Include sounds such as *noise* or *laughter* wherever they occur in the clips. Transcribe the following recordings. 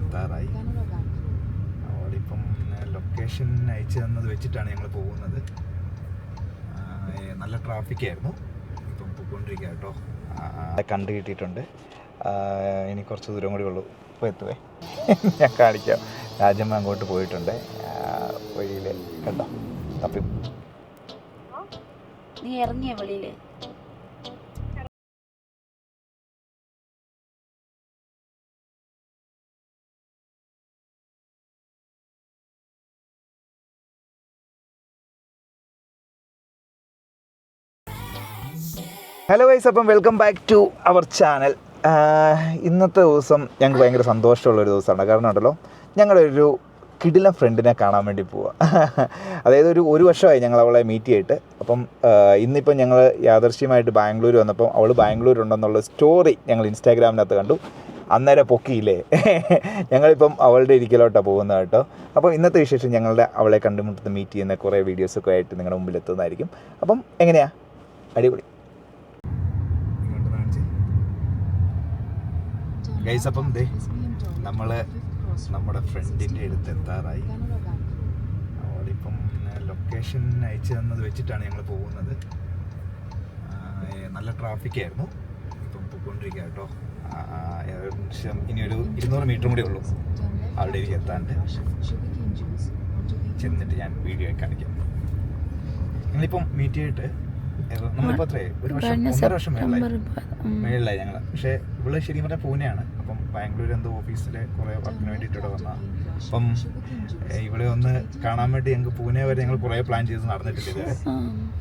എത്താറായി അവളിപ്പം ലൊക്കേഷൻ അയച്ചു തന്നത് വെച്ചിട്ടാണ് ഞങ്ങൾ പോകുന്നത്. നല്ല ട്രാഫിക് ആയിരുന്നു. ഇപ്പം പോയിക്കൊണ്ടിരിക്കുക കേട്ടോ. കണ്ടു കിട്ടിയിട്ടുണ്ട്. ഇനി കുറച്ച് ദൂരം കൂടി ഉള്ളൂ. ഇപ്പോൾ എത്തുവേ. ഞാൻ കാണിക്കാം. രാജമ്മ അങ്ങോട്ട് പോയിട്ടുണ്ട്. വഴിയിൽ കണ്ടോ? തപ്പി. നീ ഇറങ്ങിയ വെളിയിൽ ഹലോ വൈസ് അപ്പം welcome back to our channel ഇന്നത്തെ ദിവസം ഞങ്ങൾക്ക് ഭയങ്കര സന്തോഷമുള്ള ഒരു ദിവസമാണ്. കാരണം ഉണ്ടല്ലോ ഞങ്ങളൊരു കിടിലം ഫ്രണ്ടിനെ കാണാൻ വേണ്ടി പോവുക അതായത് ഒരു ഒരു വർഷമായി ഞങ്ങൾ അവളെ മീറ്റ് ചെയ്തിട്ട്. അപ്പം ഇന്നിപ്പം ഞങ്ങൾ യാദർശ്യമായിട്ട് ബാംഗ്ലൂർ വന്നപ്പം അവൾ ബാംഗ്ലൂർ ഉണ്ടെന്നുള്ള സ്റ്റോറി ഞങ്ങൾ ഇൻസ്റ്റാഗ്രാമിനകത്ത് കണ്ടു. അന്നേരം പൊക്കിയില്ലേ? ഞങ്ങളിപ്പം അവളുടെ ഇരിക്കലോട്ടാണ് പോകുന്നത് കേട്ടോ. അപ്പോൾ ഇന്നത്തെ വിശേഷം ഞങ്ങളുടെ അവളെ കണ്ടുമുട്ടുന്ന മീറ്റ് ചെയ്യുന്ന കുറേ വീഡിയോസൊക്കെ ആയിട്ട് നിങ്ങളുടെ മുമ്പിൽ എത്തുന്നതായിരിക്കും. അപ്പം എങ്ങനെയാണ് അടിപൊളി. ഗൈസ് അപ്പം ദേ നമ്മൾ നമ്മുടെ ഫ്രണ്ടിന്റെ അടുത്ത് എത്താറായി. അവളിപ്പം ലൊക്കേഷൻ അയച്ചു തന്നത് വെച്ചിട്ടാണ് ഞങ്ങൾ പോകുന്നത്. നല്ല ട്രാഫിക് ആയിരുന്നു. ഇപ്പം പോയിക്കൊണ്ടിരിക്കുക കേട്ടോ. ഒരു ഇരുന്നൂറ് മീറ്റർ കൂടി ഉള്ളൂ അവിടെ എനിക്ക് എത്താണ്ട്. ചെന്നിട്ട് ഞാൻ വീഡിയോ കാണിക്കാം. ഞങ്ങളിപ്പം മീറ്റ് ചെയ്തിട്ട് നമ്മളിപ്പോ അത്രേ ഒരു വർഷം ഒന്നര വർഷം മേളായി മേളിലായി. ഞങ്ങൾ പക്ഷേ ഇവൾ ശരിക്കും പറഞ്ഞാൽ പൂനെയാണ്. അപ്പം ബാംഗ്ലൂർ എന്തോ ഓഫീസിൽ കുറേ വർക്കിന് വേണ്ടിയിട്ട് ഇവിടെ വന്നതാണ് അപ്പം ഇവിടെ ഒന്ന് കാണാൻ വേണ്ടി ഞങ്ങൾക്ക് പൂനെ വരെ ഞങ്ങൾ കുറേ പ്ലാൻ ചെയ്ത് നടന്നിട്ടില്ല? ഇതുവരെ.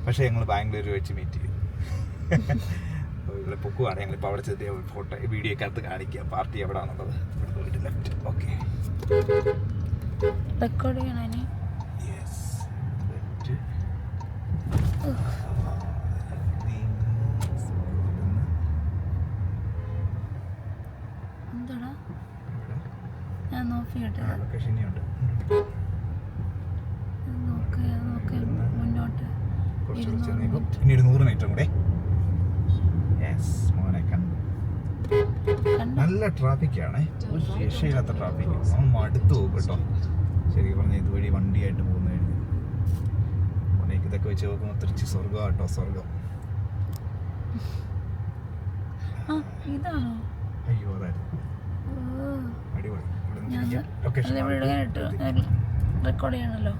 പക്ഷേ ഞങ്ങൾ ബാംഗ്ലൂർ വെച്ച് മീറ്റ് ചെയ്തു. *laughs* ഇവിടെ പൊക്കുവാണ്. ഞങ്ങളിപ്പോൾ അവിടെ ചെറിയ ഫോട്ടോ വീഡിയോ ഒക്കെ അടുത്ത് കാണിക്കുക പാർട്ടി എവിടെയാണുള്ളത് ഇവിടെ പോയിട്ട് ലെഫ്റ്റ് ഓക്കെ റെക്കോർഡ് ചെയ്യണോ യെസ് ലെഫ്റ്റ് എന്താടാ ഞാൻ നോക്കി കുറച്ച് കുറച്ച് നീക്കും ഇനി ഒരു നൂറ് മീറ്റർ കൂടെ. യെസ് നല്ല ട്രാഫിക് ആണ് ഒരു രക്ഷയില്ലാത്ത ട്രാഫിക് അവൻ മടുത്തു പോകും കേട്ടോ. ശരിക്കും പറഞ്ഞാൽ ഇതുവഴി വണ്ടിയായിട്ട് പോകുന്ന കഴിഞ്ഞു മോനേക്ക് ഇതൊക്കെ വെച്ച് നോക്കുമ്പോൾ തിരിച്ച് സ്വർഗം കേട്ടോ സ്വർഗം അയ്യോ അതായിരുന്നു. അടിപൊളി. റെക്കോർഡ് ചെയ്യണല്ലോ.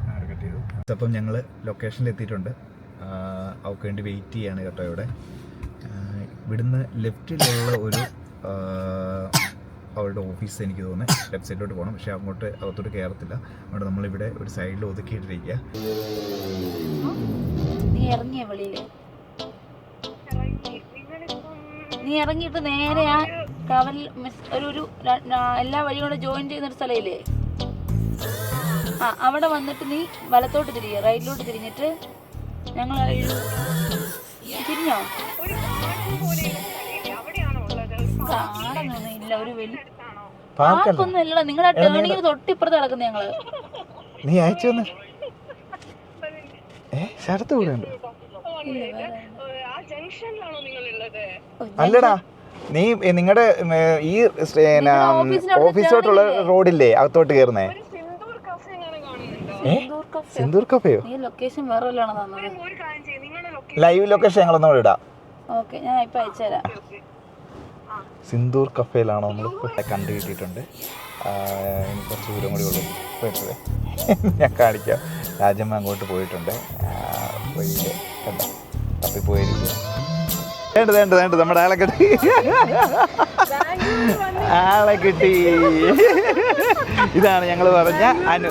അപ്പം ഞങ്ങൾ ലൊക്കേഷനിൽ എത്തിയിട്ടുണ്ട്. അവക്ക് അവൾക്ക് വേണ്ടി വെയിറ്റ് ചെയ്യാണ് കേട്ടോ ഇവിടെ. ഇവിടുന്ന് ലെഫ്റ്റിലുള്ള ഒരു അവളുടെ ഓഫീസ് എനിക്ക് തോന്നുന്നത് ലെഫ്റ്റ് സൈഡിലോട്ട് പോകണം പക്ഷെ അങ്ങോട്ട് അകത്തോട്ട് കയറത്തില്ല അതുകൊണ്ട് നമ്മളിവിടെ ഒരു സൈഡിൽ ഒതുക്കിയിട്ടിരിക്കുക നീ ഇറങ്ങിയ നീ ഇറങ്ങിയിട്ട് നേരെയാ ആ കവൽ മിസ് ഒരു എല്ലാ വഴിയും കൂടെ ജോയിൻ ചെയ്യുന്ന ഒരു സ്ഥലമില്ലേ ആ അവിടെ വന്നിട്ട് നീ വലത്തോട്ട് തിരിയുക റൈറ്റിലോട്ട് തിരിഞ്ഞിട്ട് ഞങ്ങൾ തിരിഞ്ഞോ കാണുന്നൊന്നും ഇല്ല ഒരു വലിയ പാർക്കൊന്നും ഇല്ലടാ നിങ്ങളുടെ ടേണിങ്ങിന് തൊട്ടിപ്പുറത്ത് കിടക്കുന്ന ഞങ്ങൾ നീ അയച്ചു വന്ന് ഏ ശരത്ത് കൂടെ അല്ലടാ നീ നിങ്ങളുടെ ഈ ഓഫീസിലോട്ടുള്ള റോഡില്ലേ അകത്തോട്ട് കയറുന്നേ സിന്ദൂർ കഫേ. സിന്ദൂർ കഫയോ? ലൈവ് ലൊക്കേഷൻ ഞങ്ങളൊന്നും കൂടെ ഇടാം. സിന്ദൂർ കഫേയിലാണോ നമ്മൾ കണ്ടു കിട്ടിയിട്ടുണ്ട്. കുറച്ച് ദൂരം കൂടി ഉള്ളൂ. പോയിട്ടേ ഞാൻ കാണിക്കാം. രാജമ്മ അങ്ങോട്ട് പോയിട്ടുണ്ട്. വഴിയിൽ കണ്ടോ? തപ്പിപ്പോയിരിക്കും വേണ്ട വേണ്ട വേണ്ട നമ്മുടെ ആളെ കിട്ടി. ആളെ കിട്ടി. ഇതാണ് ഞങ്ങൾ പറഞ്ഞ അനു.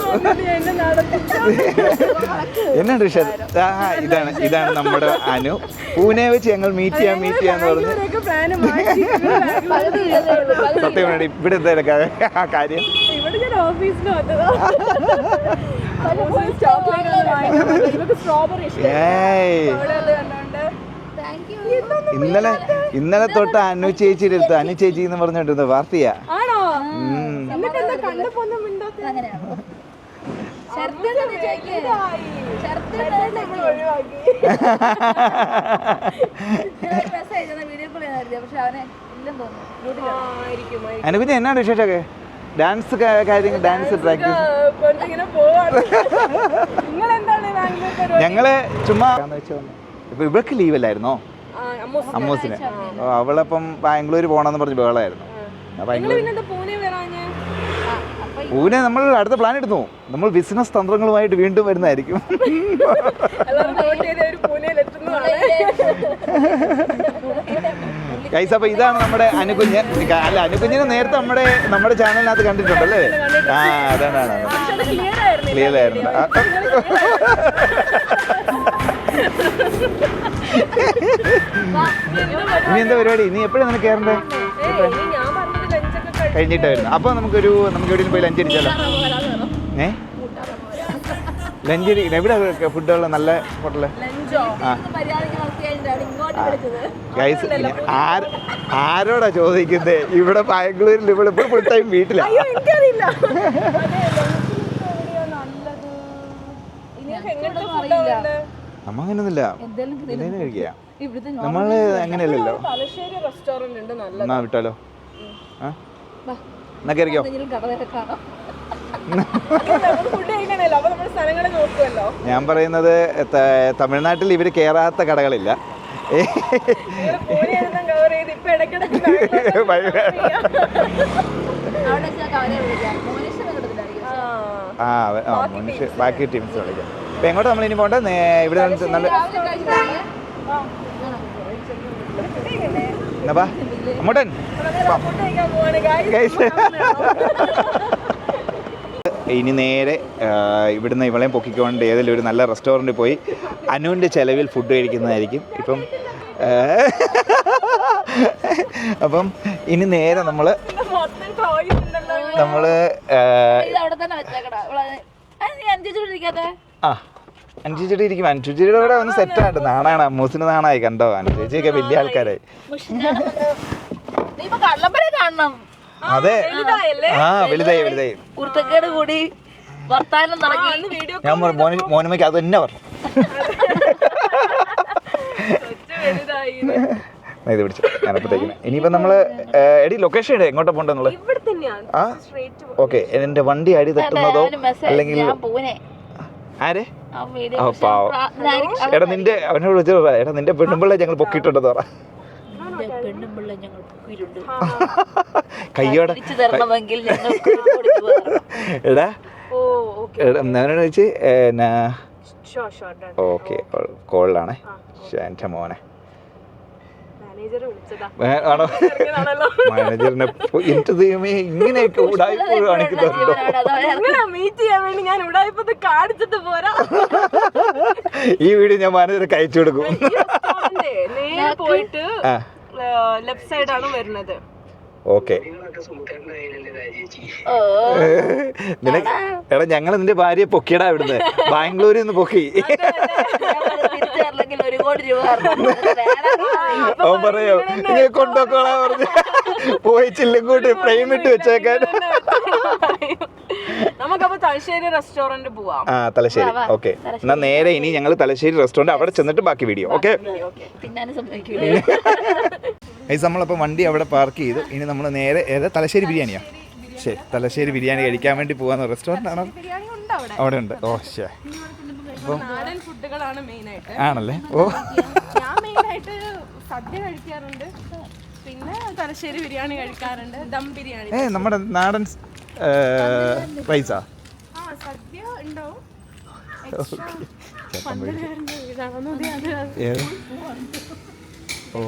എന്നാണ് ഋഷ ആ ഇതാണ് ഇതാണ് നമ്മുടെ അനു. പൂനെ വെച്ച് ഞങ്ങൾ മീറ്റ് ചെയ്യാൻ മീറ്റ് ചെയ്യാന്ന് പറഞ്ഞു. സത്യം ഇവിടെ എന്താ ആ കാര്യം? സ്ട്രോബെറി ഇന്നലെ ഇന്നലെ തൊട്ട് അനു ചേച്ചിയുടെ അടുത്ത് അനു ചേച്ചി എന്ന് പറഞ്ഞിട്ട് വാർത്തയാ. അനു പിന്നെ എന്നാണ് വിശേഷമൊക്കെ? ഡാൻസ് കാര്യങ്ങൾ ഡാൻസ് പ്രാക്ടീസ് ഞങ്ങൾ ചുമ്മാ ഇപ്പൊ ഇവൾക്ക് ലീവല്ലായിരുന്നോ. അമ്മൂസിന് അവളപ്പം ബാംഗ്ലൂർ പോകണമെന്ന് പറഞ്ഞ് ബഹളമായിരുന്നു നിങ്ങൾ പൂനെ നമ്മൾ അടുത്ത പ്ലാൻ എടുത്തു നമ്മൾ ബിസിനസ് തന്ത്രങ്ങളുമായിട്ട് വീണ്ടും വരുന്നതായിരിക്കും. ഗൈസ് അപ്പൊ ഇതാണ് നമ്മുടെ അനുകുഞ്ഞ്. അല്ല അനുകുഞ്ഞിനെ നേരത്തെ നമ്മുടെ നമ്മുടെ ചാനലിനകത്ത് കണ്ടിട്ടുണ്ടല്ലേ? ആ അതാണ് ക്ലിയർ ആയിരുന്നു. ഇനി എന്താ പരിപാടി? നീ എപ്പോഴാണ് നിനക്ക് കയറണ്ടേ കഴിഞ്ഞിട്ടായിരുന്നു അപ്പൊ നമുക്കൊരു നമുക്ക് എവിടെയും പോയി ലഞ്ച് അടിച്ചാലോ? ഏ? ലഞ്ച് എവിടെ ഫുഡുള്ള നല്ല ഹോട്ടൽ ഗൈസ് ആര് ആരോടാ ചോദിക്കുന്നത് ഇവിടെ ബാംഗ്ലൂരിൽ ഇവിടെ ഇപ്പോൾ ഫുൾ ടൈം വീട്ടിലാണ് എനിക്കറിയില്ല അതെ, ലഞ്ചിന് എവിടെയാ നല്ലത് നിങ്ങൾക്ക് എങ്ങനത്തെ ഫുഡാ വേണ്ടേ നമ്മ അങ്ങനെയൊന്നുമില്ല എന്തെങ്കിലും നമ്മൾ അങ്ങനെയല്ലല്ലോ. എന്നാ വിട്ടാലോ? ആ? എന്നാ കയറിക്കോ *laughs* ഞാൻ പറയുന്നത് തമിഴ്നാട്ടിൽ ഇവർ കയറാത്ത കടകളില്ല. *laughs* ആ. മനുഷ്യ ബാക്കി ടീംസ് കളിക്കാം അപ്പൊ എങ്ങോട്ട് നമ്മൾ ഇനി പോകേണ്ടത് ഇവിടെ നല്ല എന്നാ ബാ അങ്ങോട്ടൻ ഫുഡ് കഴിക്കാൻ പോവാണ് guys. ഗൈസ് ഇനി നേരെ ഇവിടുന്ന് ഇവളെയും പൊക്കിക്കൊണ്ട് ഏതെങ്കിലും ഒരു നല്ല റെസ്റ്റോറന്റിൽ പോയി അനുവിന്റെ ചിലവിൽ ഫുഡ് കഴിക്കുന്നതായിരിക്കും. ഇപ്പം അപ്പം ഇനി നേരെ നമ്മൾ നമ്മൾ അവിടെ തന്നെ വെച്ചേക്കടാ. ആ ഇരിക്കും അനുചേച്ചിയുടെ കൂടെ ഒന്ന് സെറ്റായിട്ട് നാണാണ് അമ്മൂസിന് നാണായി കണ്ടോ? അനുചേച്ചിയൊക്കെ വലിയ ആൾക്കാരായി. അതെ? ആ വലുതായി വലുതായി. കുർത്തക്കേട് കൂടി വർത്താനം ഞാൻ മോനുമയ്ക്ക് അത് തന്നെ പറഞ്ഞു. ഇത്. പിടിച്ചു. ഞാനപ്പോഴത്തേക്കിന് ഇനിയിപ്പോൾ നമ്മൾ എടി ലൊക്കേഷൻ ഇടേ എങ്ങോട്ടാ പോണ്ടെന്നുള്ളത് ആ ഓക്കെ. എന്റെ വണ്ടി അടി തട്ടുന്നതോ അല്ലെങ്കിൽ ആരെ? പാവം. എടാ നിന്റെ അവനെ വിളിച്ചു പറ. എടാ നിന്റെ പെണ്ണുമ്പിള്ള ഞങ്ങൾ പൊക്കിയിട്ടുണ്ടെന്ന് പറ. കയ്യോടെ. എടാ. Oh okay. ചോദിച്ച് കോളിലാണേ. എന്റെ മോനെ. ആണോ. മാനേജറിനെ എന്റെ ദൈവമേ ഇങ്ങനെയൊക്കെ ഉടായ്പ കാണിക്കുന്നുണ്ടോ? ജീവനോട് അതോ. മീറ്റ് ചെയ്യാൻ വേണ്ടി ഞാൻ ഇവിടെ ഇപ്പൊ കാണിച്ചിട്ട് പോരാ? ഈ വീഡിയോ ഞാൻ മാനേജർക്ക് അയച്ചു കൊടുക്കും. പോയിട്ട് ലെഫ്റ്റ് സൈഡാണ് വരുന്നത്. ഓക്കെ. ഓ. നിനക്ക് എടാ ഞങ്ങൾ നിന്റെ ഭാര്യയെ പൊക്കിയടാ ഇവിടുന്ന്. ബാംഗ്ലൂരിൽ നിന്ന് പൊക്കി. ഒരു കോടി രൂപ *laughs* അവൻ പറയോ ഇനി കൊണ്ടുപോക്കോളാ പറഞ്ഞു പോയി ചില്ലും കൂട്ടി ഫ്രെയിം ഇട്ട് വെച്ചേക്കാൻ. നമുക്കപ്പോ തലശ്ശേരി റെസ്റ്റോറന്റ് പോവാം. ആ തലശ്ശേരി. ഓക്കെ. എന്നാ നേരെ ഇനി ഞങ്ങൾ തലശ്ശേരി റെസ്റ്റോറന്റ് അവിടെ ചെന്നിട്ട് ബാക്കി വീഡിയോ ഓക്കെ? ഈ ഐസ് നമ്മളപ്പോൾ വണ്ടി അവിടെ പാർക്ക് ചെയ്തു. ഇനി നമ്മൾ നേരെ ഏതാ തലശ്ശേരി ബിരിയാണിയാ? ശരി തലശ്ശേരി ബിരിയാണി കഴിക്കാൻ വേണ്ടി പോകാന്ന് റെസ്റ്റോറന്റ് ആണോ? അവിടെ ഉണ്ട്. ഓ നാടൻ ഫുഡുകളാണ് മെയിൻ ആയിട്ട് ആണല്ലേ ഓ. ഞാൻ മെയിൻ ആയിട്ട് സദ്യ കഴിക്കാറുണ്ട്. പിന്നെ തലശ്ശേരി ബിരിയാണി കഴിക്കാറുണ്ട്. ദം ബിരിയാണി ഏ നമ്മുടെ നാടൻ റൈസാ? ആ സദ്യ ഉണ്ടാവും. ഓ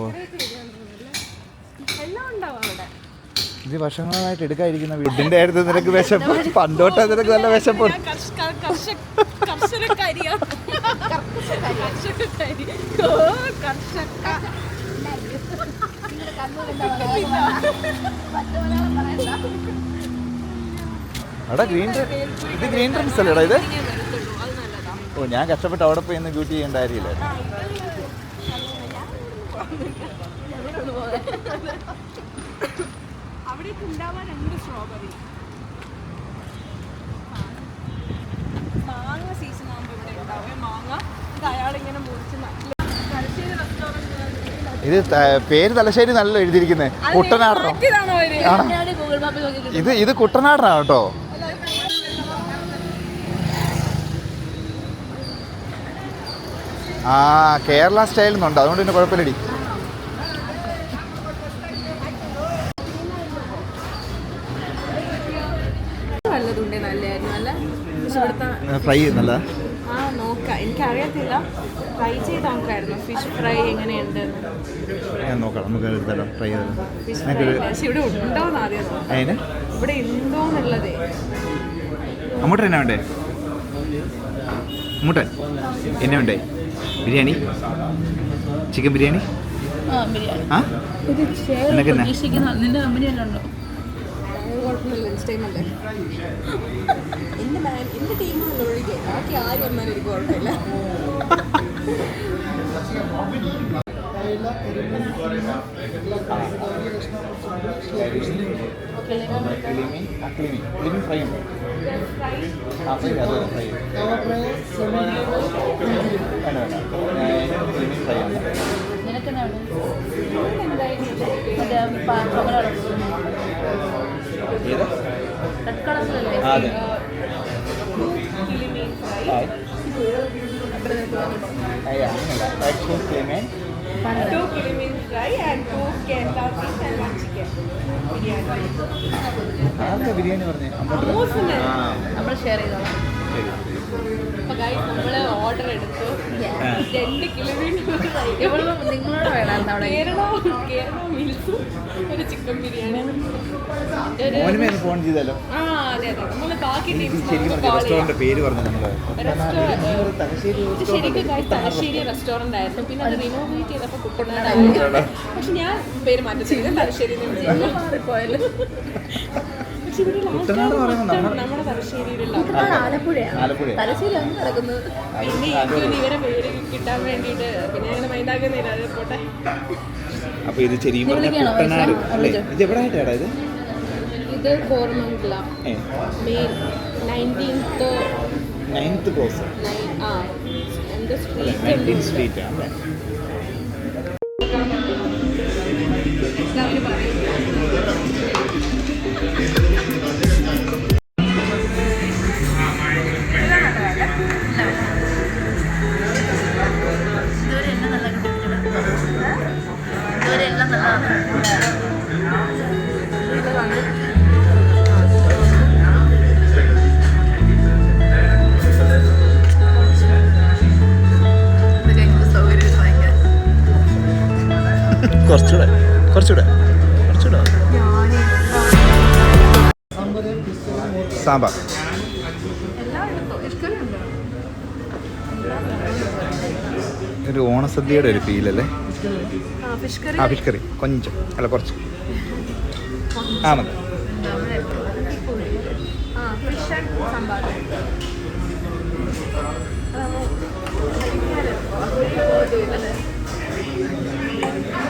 എല്ലാം ഉണ്ടാവും അവിടെ. ഇത് വർഷങ്ങളായിട്ട് എടുക്കാതിരിക്കുന്ന വീടിന്റെ കാര്യത്തിൽ നിനക്ക് വിശപ്പ്. പണ്ടോട്ട് നിനക്ക് നല്ല വിശപ്പ്. അവിടെ ഗ്രീൻ ഇത് ഗ്രീൻ ഡ്രിങ്ക്സ് അല്ലേടാ ഇത്? ഓ ഞാൻ കഷ്ടപ്പെട്ട് അവിടെ പോയി ഇന്ന് ഡ്യൂട്ടി ചെയ്യേണ്ട കാര്യമില്ല. അവിടേക്ക് ഉണ്ടാവാൻ രണ്ട് സ്ട്രോബെറി? മാങ്ങ സീസൺ ആകുമ്പോൾ ഇവിടെ ഉണ്ടാവേ. മാങ്ങ ഇത് അയാളിങ്ങനെ മുറിച്ച് നല്ല തലശ്ശേരി റെസ്റ്റോറന്റ് ഇത് പേര് തലശ്ശേരി നല്ല എഴുതിയിരിക്കുന്നത് കുട്ടനാടനോ ഇത്? ഇത് കുട്ടനാടനാണ് കേട്ടോ. ആ കേരള സ്റ്റൈൽ നിന്നുണ്ട് അതുകൊണ്ട് പിന്നെ കുഴപ്പമില്ലടി നല്ലതുണ്ട് നല്ലതായിരുന്നു അല്ല പക്ഷെ ഫ്രൈ ചെയ്യുന്നല്ല? ആ നോക്കാം. എനിക്കറിയത്തില്ല. ട്രൈ ചെയ്ത് നോക്കായിരുന്നു. ഫിഷ് ഫ്രൈ എങ്ങനെയുണ്ട് ഞാൻ നോക്കാം. നമുക്ക് ട്രൈ ചെയ്താലോ? ഫിഷ് ഫ്രൈ നിനക്കൊരു പക്ഷെ ഇവിടെ ഉണ്ടോന്ന് ആദ്യം നോക്കാം. അതിന്? ഇവിടെ ഉണ്ടോന്നുള്ളതേ അമ്മൂട്ടൻ എന്നാ വേണ്ടേ? അങ്ങോട്ട് എന്നാ വേണ്ടേ? ബിരിയാണി? ചിക്കൻ ബിരിയാണി? ആ ബിരിയാണി. ആ? നിനക്കെന്നാ? പ്രതീക്ഷിക്കുന്ന നിന്റെ കമ്പനി അത് കുഴപ്പമില്ല ലഞ്ച് ടൈം അല്ലേ മാൻ എന്റെ ടീമാണ് ഒഴികെ. ബാക്കി ആര് വന്നാലും എനിക്ക് കുഴപ്പമില്ല. നിനക്കെന്നാ മറ്റേ റെഡ് കളറിലല്ലേ ബിരിയാണി പറഞ്ഞേ? അമ്മ നമ്മൾ ഷെയർ ചെയ്തോളാം. ഓർഡർ എടുത്തു. രണ്ട് കിളിമീൻ നിങ്ങളോട് വേണം അവിടെ കേരള കേരള മീൽസും ഒരു ചിക്കൻ ബിരിയാണി. ഫോൺ ചെയ്താലോ? ആ അതെ അതെ. നമ്മൾ ബാക്കി പറഞ്ഞ പേര് പറഞ്ഞു ശരിക്കും തലശ്ശേരി റെസ്റ്റോറന്റ് ആയിരുന്നു. പിന്നെ അത് റിനോവേറ്റ് ചെയ്തപ്പോ കുട്ടനാടായിരുന്നു പക്ഷെ ഞാൻ പേര് മാറ്റി തലശ്ശേരി ഇവിടെ കുട്ടനാട് പറയുമ്പോൾ നമ്മൾ നമ്മുടെ ആലപ്പുഴയാണ് ആലപ്പുഴ തലശ്ശേരി അങ്ങ് കിടക്കുന്നത് ഇവരെ പേര് കിട്ടാൻ വേണ്ടിയിട്ട് പിന്നെ അങ്ങനെ മൈൻഡാക്കുന്നില്ല അത് പോട്ടെ. അപ്പൊ ഇത് ശരിക്കും കുട്ടനാട് അല്ലേ? ഇത് എവിടെ ആയിട്ടാടാ ഇത്? ഇത് Koramangala. Main nineteenth ninth cross. ആ സ്ട്രീറ്റ് സ്ട്രീറ്റ് ആണ്. കുറച്ചുകൂടെ കുറച്ചുകൂടെ കുറച്ചുകൂടെ സാമ്പാർ ഒരു ഓണസദ്യയുടെ ഒരു ഫീലല്ലേ ആ ഫിഷ് കറി കൊഞ്ചം അല്ല കുറച്ച് ആ മതി സാമ്പാർ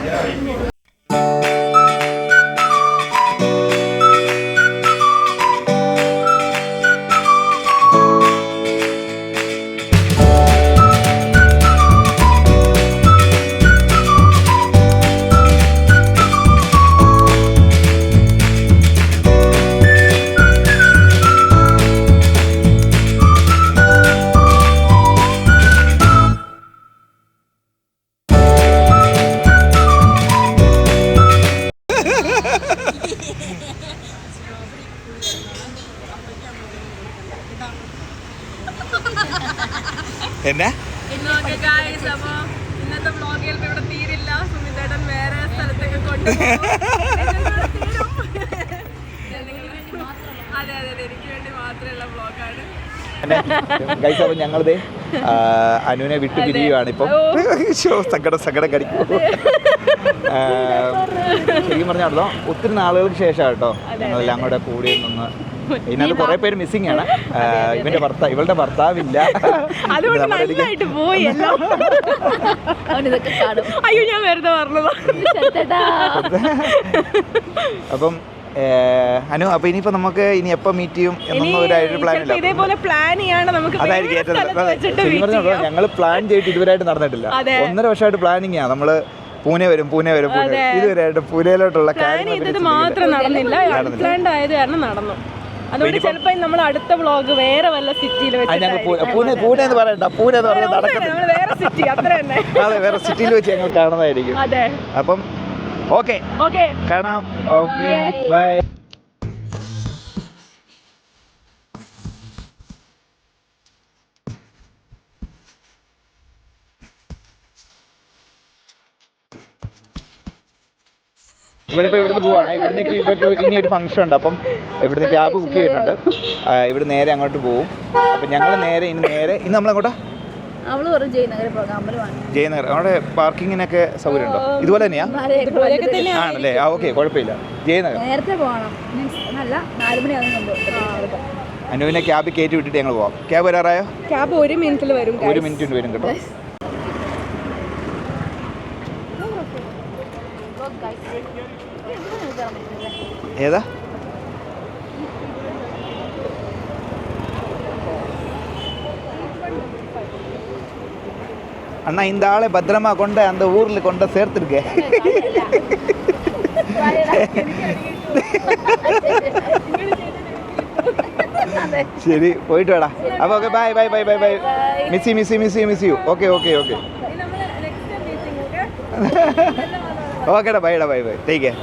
Yeah. എന്നാ? ഇന്നൊക്കെ ഗായ്സ് അപ്പോൾ ഇന്നത്തെ വ്ളോഗ് ചിലപ്പോൾ ഇവിടെ തീരില്ല. സുമിതേട്ടൻ വേറെ സ്ഥലത്തേക്ക് കൊണ്ടുപോകും. അതെ അതെ അതെ. എനിക്ക് വേണ്ടി മാത്രമുള്ള വ്ളോഗാണ് ഗൈസ് അപ്പോൾ ഞങ്ങളിത് അനുവിനെ വിട്ടു പിരിയുവാണ് ഇപ്പം. ശോ, സങ്കടം സങ്കടം കടിക്കും. ശരിക്കും പറഞ്ഞാണല്ലോ ഒത്തിരി നാളുകൾക്ക് ശേഷം കേട്ടോ ഞങ്ങളെല്ലാം കൂടെ കൂടി നിന്ന്. ഇതിനകത്ത് കുറെ പേര് മിസ്സിംഗ് ആണ്. ഇവന്റെ ഭർത്താവ് ഇവളുടെ ഭർത്താവില്ല. അതുകൊണ്ട് നന്നായിട്ട് പോയി എല്ലാം. അവൻ ഇതൊക്കെ കാണും. അയ്യോ ഞാൻ വെറുതെ പറഞ്ഞതാ. അപ്പം അനു അപ്പൊ ഇനിയിപ്പോ നമുക്ക് ഇനി എപ്പോ മീറ്റ് ചെയ്യും എന്നൊന്നും ഒരു പ്ലാൻ ഇല്ല. ഇതേപോലെ പ്ലാൻ ചെയ്യാണ് നമുക്ക് അതായിരിക്കും ഏറ്റവും. ഞങ്ങൾ പ്ലാൻ ചെയ്തിട്ട് ഇതുവരെയായിട്ട് നടന്നിട്ടില്ല. ഒന്നര വർഷമായിട്ട് പ്ലാനിങ് ആണ് നമ്മൾ പൂനെ വരും പൂനെ വരും പൂനെ വരും. ഇതുവരെയായിട്ട് പൂനെയിലോട്ടുള്ള മാത്രം നടന്നില്ല. അൺപ്ലാൻഡ് ആയത് കാരണം നടന്നു. അതുകൊണ്ട് ചിലപ്പോ നമ്മൾ അടുത്ത വ്ളോഗ് വേറെ വല്ല സിറ്റിയിൽ അത് ഞങ്ങൾ വെച്ചിട്ടായിരിക്കും. പൂനെ പൂനെ എന്ന് പറയണ്ട. പൂനെ എന്ന് പറഞ്ഞാൽ നടക്കത്തില്ല. നമ്മൾ വേറെ സിറ്റി അത്ര തന്നെ. അതെ വേറെ സിറ്റിയിൽ വെച്ച് ഞങ്ങൾ കാണുന്നതായിരിക്കും. അപ്പം ഓക്കെ. ഓക്കെ. കാണാം. ഓക്കെ. ബൈ. ഇവിടെ ഇപ്പോൾ ഇവിടുന്ന് പോവാണ് ഇവിടുന്ന് ഇപ്പോൾ ഇനി ഒരു ഫംഗ്ഷൻ ഉണ്ട്. അപ്പം ഇവിടുന്ന് ക്യാബ് ബുക്ക് ചെയ്തിട്ടുണ്ട്. ഇവിടെ നേരെ അങ്ങോട്ട് പോവും. അപ്പം ഞങ്ങൾ നേരെ ഇനി നേരെ ഇന്ന് നമ്മളങ്ങോട്ടാ? അവൾ പറഞ്ഞു ജയനഗർ ജയനഗർ അവിടെ പാർക്കിങ്ങിനൊക്കെ സൗകര്യം ഉണ്ടോ ഇതുപോലെ തന്നെയാ? ഇതുപോലെയൊക്കെ ആണല്ലേ? ആ ഓക്കെ കുഴപ്പമില്ല. ജയനഗർ നേരത്തെ പോകണം. മീൻസ് നല്ല നാല് മണിയാകുന്നുണ്ട് അനുവിനെ ക്യാബ് കയറ്റി വിട്ടിട്ട് ഞങ്ങൾ പോവാം. ക്യാബ് വരാറായോ? ക്യാബ് ഒരു മിനിറ്റിൽ വരും ഒരു മിനിറ്റ് കൊണ്ട് വരും കേട്ടോ. ഏതാ? அண்ணா இந்த ஆளை பத்திரமா கொண்ட அந்த ஊர்ல கொண்ட சேர்த்துருக்கு சரி போயிட்டு வாடா. அப்போ okay bye bye bye bye bye miss you miss you miss you miss you okay okay okay ஓகேடா பாய்டா பாய் பாய் டேக் கேர்